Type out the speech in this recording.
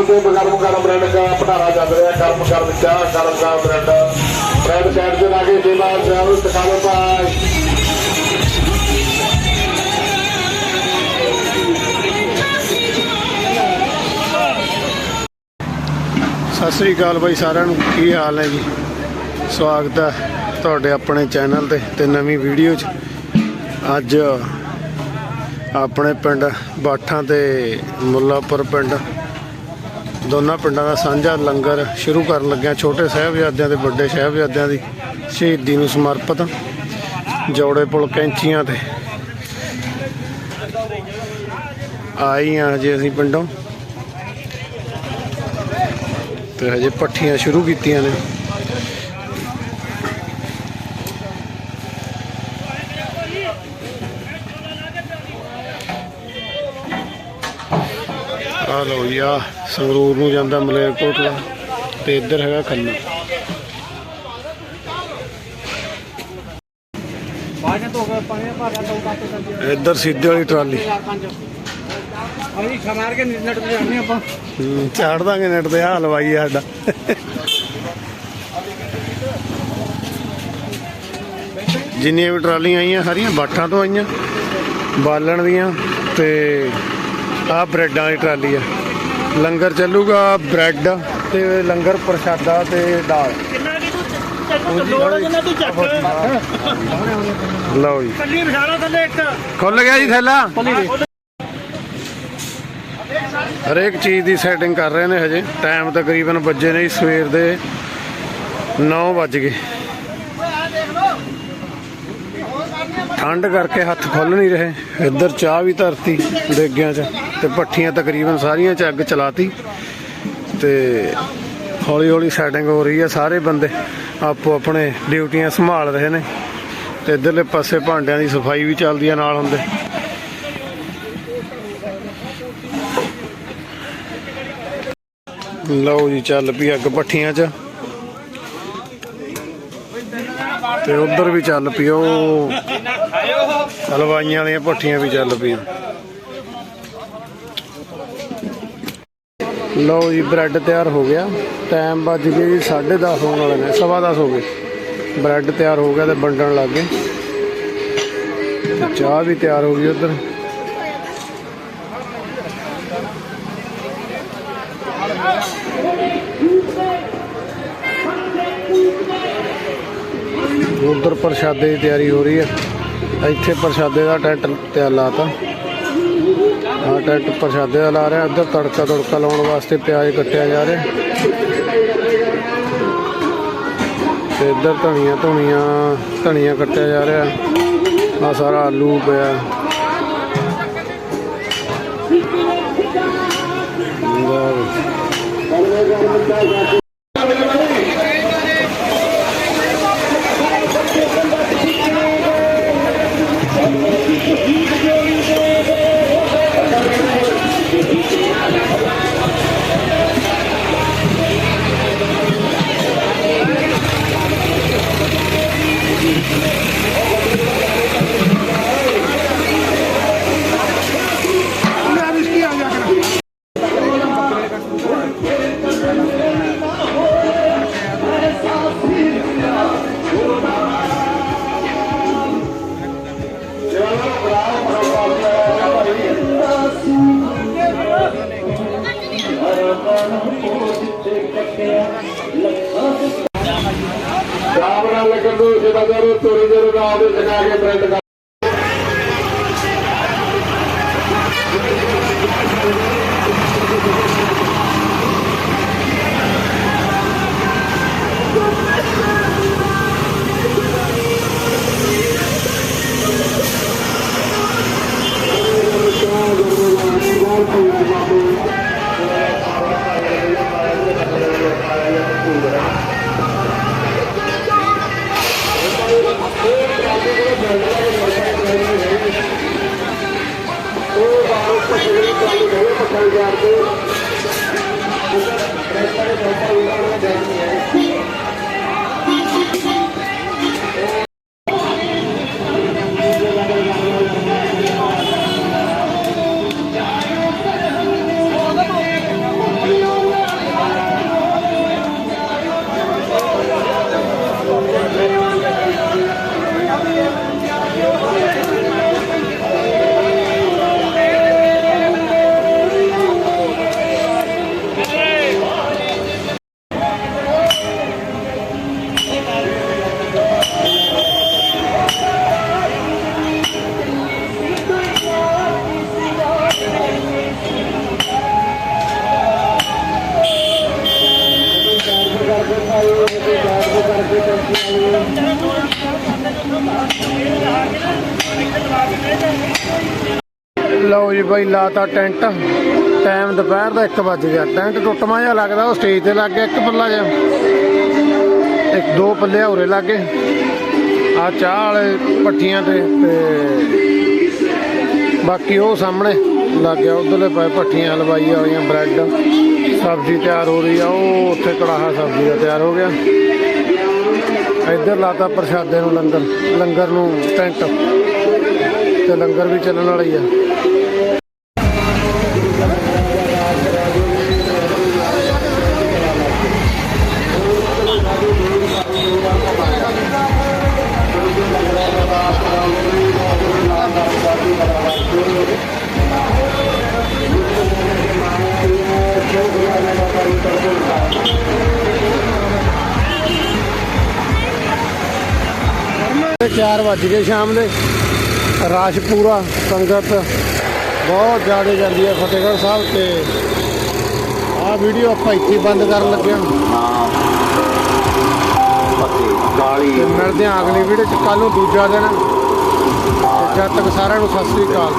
ਬਹੁਤ ਗਰਮ ਗਰਮ ਬ੍ਰੈਡ ਦਾ ਭਟਾਰਾ ਚੱਲ ਰਿਹਾ, ਗਰਮ ਗਰਮ ਚਾਹ ਗਰਮ ਗਰਮ ਬ੍ਰੈਡ। ਬ੍ਰੈਡ ਸਾਈਡ ਤੇ ਲਾ ਕੇ ਸੇਵਾ ਚਾਹ ਨੂੰ ਦਿਖਾ ਸਤਿ ਸ੍ਰੀ ਅਕਾਲ ਬਾਈ ਸਾਰਿਆਂ ਨੂੰ, ਕੀ ਹਾਲ ਹੈ ਜੀ? ਸਵਾਗਤ ਹੈ ਤੁਹਾਡੇ ਆਪਣੇ ਚੈਨਲ ਤੇ ਤੇ ਨਵੀਂ ਵੀਡੀਓ 'ਚ। ਅੱਜ ਆਪਣੇ ਪਿੰਡ ਬਾਠਾਂ ਤੇ ਮੁੱਲਾਪੁਰ ਪਿੰਡ ਦੋਨਾਂ ਪਿੰਡਾਂ ਦਾ ਸਾਂਝਾ ਲੰਗਰ ਸ਼ੁਰੂ ਕਰਨ ਲੱਗਿਆ ਛੋਟੇ ਸਾਹਿਬਜ਼ਾਦਿਆਂ ਤੇ ਵੱਡੇ ਸਾਹਿਬਜ਼ਾਦਿਆਂ ਦੀ ਸ਼ਹੀਦੀ ਨੂੰ ਸਮਰਪਿਤ ਜੋੜੇ ਪੁਲ ਕੈਂਚੀਆਂ ਤੇ ਆਈ ਆ ਹਜੇ ਅਸੀਂ ਪਿੰਡੋਂ। ਤੇ ਹਜੇ ਪੱਠੀਆਂ ਸ਼ੁਰੂ ਕੀਤੀਆਂ ਨੇ। ਆ ਲੋ ਜੀ ਆ ਸੰਗਰੂਰ ਨੂੰ ਜਾਂਦਾ ਮਲੇਰਕੋਟਲਾ ਤੇ ਇੱਧਰ ਹੈਗਾ ਖੰਨਾ। ਇੱਧਰ ਸਿੱਧੇ ਵਾਲੀ ਟਰਾਲੀ। ਅਸੀਂ ਖਮਾਰ ਕੇ ਨਿਰਨਟ ਤੇ ਜਾਂਦੇ ਆਪਾਂ। ਚਾੜ ਦਾਂਗੇ ਨੈਟ ਤੇ ਆ ਹਲਵਾਈ ਆ ਸਾਡਾ। ਜਿੰਨੀਆਂ ਵੀ ਟਰਾਲੀਆਂ ਆਈਆਂ ਸਾਰੀਆਂ ਬਾਠਾਂ ਤੋਂ ਆਈਆਂ ਬਾਲਣ ਦੀਆਂ ਤੇ ਆਹ ਬ੍ਰੈਡਾਂ ਵਾਲੀ ਟਰਾਲੀ ਆ। ਲੰਗਰ ਚੱਲੂਗਾ ਬ੍ਰੈਡ ਤੇ ਲੰਗਰ ਪ੍ਰਸ਼ਾਦਾ ਤੇ ਦਾਲ। ਲਓ ਜੀ। ਕੱਲੀ ਬਿਠਾਣਾ ਥੱਲੇ ਇੱਕ। ਖੁੱਲ ਗਿਆ ਜੀ ਥੈਲਾ? ਹਰੇਕ ਚੀਜ਼ ਦੀ ਸੈਟਿੰਗ ਕਰ ਰਹੇ ਨੇ ਹਜੇ। ਟਾਈਮ ਤਕਰੀਬਨ ਵੱਜੇ ਨੇ ਸਵੇਰ ਦੇ 9 ਵੱਜ ਗਏ। ਠੰਡ ਕਰਕੇ ਹੱਥ ਖੁੱਲ ਨਹੀਂ ਰਹੇ। ਇੱਧਰ ਚਾਹ ਵੀ ਧਰਤੀ ਦੇਗਿਆਂ 'ਚ ਤੇ ਭੱਠੀਆਂ ਤਕਰੀਬਨ ਸਾਰੀਆਂ 'ਚ ਅੱਗ ਚਲਾਤੀ। ਤੇ ਹੌਲੀ ਹੌਲੀ ਸੈਟਿੰਗ ਹੋ ਰਹੀ ਹੈ ਸਾਰੇ ਬੰਦੇ। ਆਪੋ ਆਪਣੇ ਡਿਊਟੀਆਂ ਸੰਭਾਲ ਰਹੇ ਨੇ। ਤੇ ਇਧਰਲੇ ਪਾਸੇ ਭਾਂਡਿਆਂ ਦੀ ਸਫ਼ਾਈ ਵੀ ਚੱਲਦੀ ਹੈ ਨਾਲ ਹੁੰਦੇ। ਲਓ ਜੀ, ਚੱਲ ਪਈ ਅੱਗ ਪੱਠੀਆਂ 'ਚ। ਤੇ ਉਧਰ ਵੀ ਚੱਲ ਪਈ, ਉਹ ਹਲਵਾਈਆਂ ਵਾਲੀਆਂ ਭੱਠੀਆਂ ਵੀ ਚੱਲ ਪਈਆਂ। ਲਓ ਜੀ, ਬ੍ਰੈਡ ਤਿਆਰ ਹੋ ਗਿਆ। ਟਾਈਮ ਵੱਜ ਗਿਆ ਜੀ 10:30 ਹੋਣ ਵਾਲੇ ਨੇ, ਸਵਾ ਦਸ ਹੋ ਗਏ। ਬ੍ਰੈਡ ਤਿਆਰ ਹੋ ਗਿਆ ਤੇ ਵੰਡਣ ਲੱਗ ਗਏ। ਚਾਹ ਵੀ ਤਿਆਰ ਹੋ ਗਈ ਉਧਰ। ਉਧਰ ਪ੍ਰਸ਼ਾਦੇ ਦੀ ਤਿਆਰੀ ਹੋ ਰਹੀ ਹੈ। ਇੱਥੇ ਪ੍ਰਸ਼ਾਦੇ ਦਾ ਟੈਂਟ ਤਿਆਰ ਲਾਤਾ। ਆ ਟੈਂਟ ਪ੍ਰਸ਼ਾਦੇ ਦਾ ਲਾ ਰਿਹਾ। ਇੱਧਰ ਤੜਕਾ ਤੜਕਾ ਲਾਉਣ ਵਾਸਤੇ ਪਿਆਜ਼ ਕੱਟਿਆ ਜਾ ਰਿਹਾ। ਤੇ ਇੱਧਰ ਧਨੀਆ ਧੁਨੀਆਂ, ਧਨੀਆ ਕੱਟਿਆ ਜਾ ਰਿਹਾ। ਆ ਸਾਰਾ ਆਲੂ ਪਿਆ। ਵਾਹ। ਵੀ। ਰਾਮ ਨਾਲ ਲੱਗਣ चालू हो पठान के आपको ਲਓ ਜੀ ਬਾਈ, ਲਾਤਾ ਟੈਂਟ। ਟਾਈਮ ਦੁਪਹਿਰ ਦਾ 1 ਵੱਜ ਗਿਆ। ਟੈਂਟ ਟੁੱਟਮਾ ਜਿਹਾ ਲੱਗਦਾ, ਉਹ ਸਟੇਜ ਤੇ ਲੱਗ ਗਿਆ ਇੱਕ ਪੱਲਾ ਜਿਹਾ। ਇੱਕ, ਦੋ ਪੱਲੇ ਹੋਰੇ ਲੱਗੇ ਆ ਚਾਹ ਵਾਲੇ ਪੱਠੀਆਂ ਤੇ ਤੇ ਬਾਕੀ ਉਹ ਸਾਹਮਣੇ ਲੱਗ ਗਿਆ। ਉਧਰਲੇ ਪਏ ਪੱਠੀਆਂ ਹਲਵਾਈ ਵਾਲੀਆਂ ਬ੍ਰੈਡ। ਸਬਜ਼ੀ ਤਿਆਰ ਹੋ ਰਹੀ ਆ। ਉਹ ਉੱਥੇ ਕੜਾਹਾ ਸਬਜ਼ੀ ਦਾ ਤਿਆਰ ਹੋ ਗਿਆ। ਇੱਧਰ ਲਾਤਾ ਪ੍ਰਸ਼ਾਦੇ ਨੂੰ ਲੰਗਰ। ਲੰਗਰ ਨੂੰ ਟੈਂਟ। ਤੇ ਲੰਗਰ ਵੀ ਚੱਲਣ ਵਾਲਾ ਹੀ ਆ। ਚਾਰ ਵੱਜ ਗਏ ਸ਼ਾਮ ਦੇ। ਰਸ਼ ਪੂਰਾ, ਸੰਗਤ ਬਹੁਤ ਜ਼ਿਆਦਾ ਜਾਂਦੀ ਹੈ ਫਤਿਹਗੜ੍ਹ ਸਾਹਿਬ ਤੇ। ਆਹ ਵੀਡੀਓ ਆਪਾਂ ਇੱਥੇ ਬੰਦ ਕਰਨ ਲੱਗੇ ਹਾਂ। ਕਾਲੀ ਤੇ ਮਿਲਦੇ ਹਾਂ ਅਗਲੀ ਵੀਡੀਓ ਚ ਕੱਲ ਨੂੰ ਦੂਜਾ ਦਿਨ। ਜਦ ਤੱਕ ਸਾਰਿਆਂ ਨੂੰ ਸਤਿ ਸ੍ਰੀ ਅਕਾਲ।